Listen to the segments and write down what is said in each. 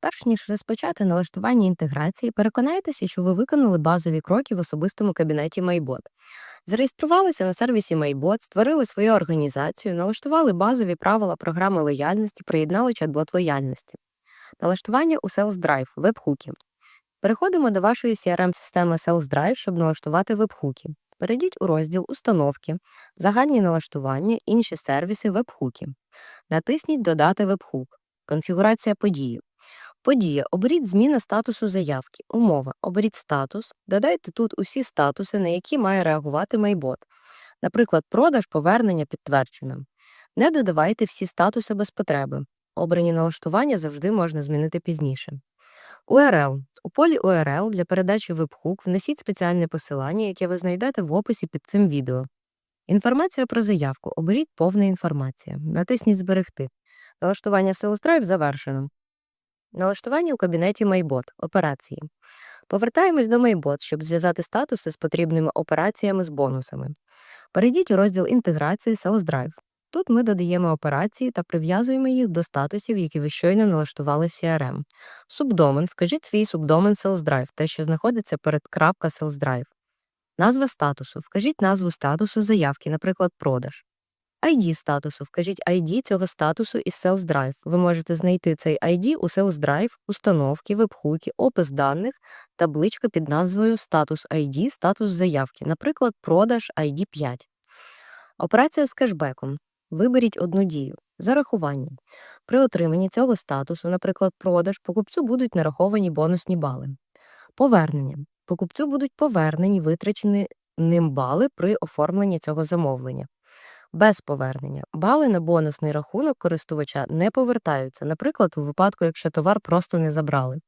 Перш ніж розпочати налаштування інтеграції, переконайтеся, що ви виконали базові кроки в особистому кабінеті MyBot. Зареєструвалися на сервісі MyBot, створили свою організацію, налаштували базові правила програми лояльності, приєднали чат-бот лояльності. Налаштування у Sales Drive вебхуки. Переходимо до вашої CRM-системи Sales Drive, щоб налаштувати вебхуки. Перейдіть у розділ Установки, загальні налаштування, інші сервіси вебхуки. Натисніть Додати вебхук. Конфігурація події. Подія. Оберіть зміна статусу заявки. Умова. Оберіть статус. Додайте тут усі статуси, на які має реагувати майбот. Наприклад, продаж, повернення, підтверджено. Не додавайте всі статуси без потреби. Обрані налаштування завжди можна змінити пізніше. URL. У полі URL для передачі вебхук внесіть спеціальне посилання, яке ви знайдете в описі під цим відео. Інформація про заявку. Оберіть повна інформація. Натисніть Зберегти. Налаштування в Sales завершено. Налаштування у кабінеті MyBot. Операції. Повертаємось до MyBot, щоб зв'язати статуси з потрібними операціями з бонусами. Перейдіть у розділ інтеграції Sales Drive. Тут ми додаємо операції та прив'язуємо їх до статусів, які ви щойно налаштували в CRM. Субдомен. Вкажіть свій субдомен Sales Drive, те, що знаходиться перед крапка Sales Drive. Назва статусу. Вкажіть назву статусу заявки, наприклад, продаж. ID статусу. Вкажіть ID цього статусу із Sales Drive. Ви можете знайти цей ID у Sales Drive, установки, вебхуки, опис даних, табличка під назвою Статус ID, статус заявки, наприклад, продаж ID 5. Операція з кешбеком. Виберіть одну дію. Зарахування. При отриманні цього статусу, наприклад, продаж, покупцю будуть нараховані бонусні бали. Повернення. Покупцю будуть повернені витрачені ним бали при оформленні цього замовлення. Без повернення. Бали на бонусний рахунок користувача не повертаються, наприклад, у випадку, якщо товар просто не забрали.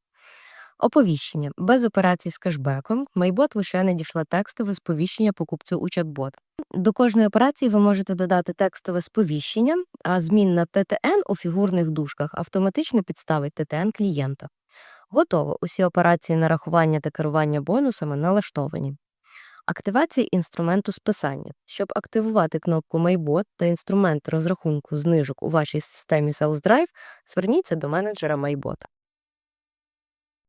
Оповіщення. Без операцій з кешбеком Майбот лише надійшла текстове сповіщення покупцю у чат-бот. До кожної операції ви можете додати текстове сповіщення, а змін на ТТН у фігурних дужках автоматично підставить ТТН клієнта. Готово. Усі операції нарахування та керування бонусами налаштовані. Активація інструменту списання. Щоб активувати кнопку MyBot та інструмент розрахунку знижок у вашій системі Sales Drive, зверніться до менеджера MyBot.